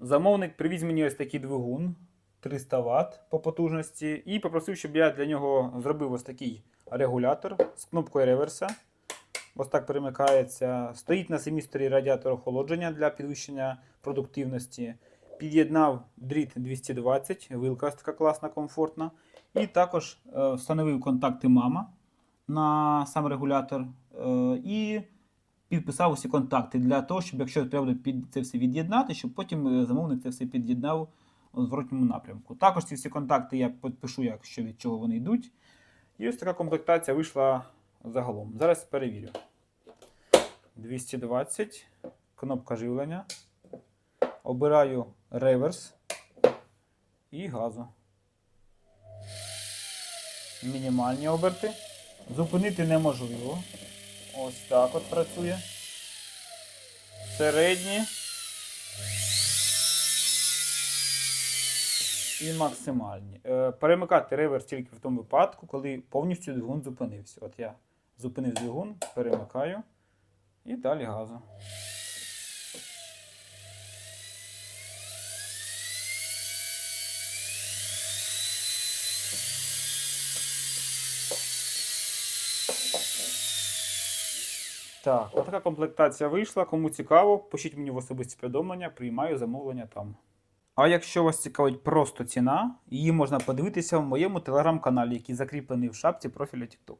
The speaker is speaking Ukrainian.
Замовник привіз мені ось такий двигун 300 Вт по потужності і попросив, щоб я для нього зробив ось такий регулятор з кнопкою реверса. Ось так перемикається. Стоїть на самій стороні радіатор охолодження для підвищення продуктивності. Під'єднав дріт 220, вилка така класна, комфортна. І також е, встановив контакти мама на сам регулятор. Е, і підписав усі контакти для того, щоб якщо треба під це все від'єднати, щоб потім е, замовник це все під'єднав у зворотньому напрямку. Також ці всі контакти я підпишу, якщо від чого вони йдуть. І ось така комплектація вийшла загалом. Зараз перевірю. 220, кнопка живлення. Обираю реверс і газу. Мінімальні оберти. Зупинити неможливо. Ось так от працює. Середні. І максимальні. Е, перемикати реверс тільки в тому випадку, коли повністю двигун зупинився. От я зупинив двигун, перемикаю і далі газу. Так, отака комплектація вийшла. Кому цікаво, пишіть мені в особисті повідомлення, приймаю замовлення там. А якщо вас цікавить просто ціна, її можна подивитися в моєму телеграм-каналі, який закріплений в шапці профіля TikTok.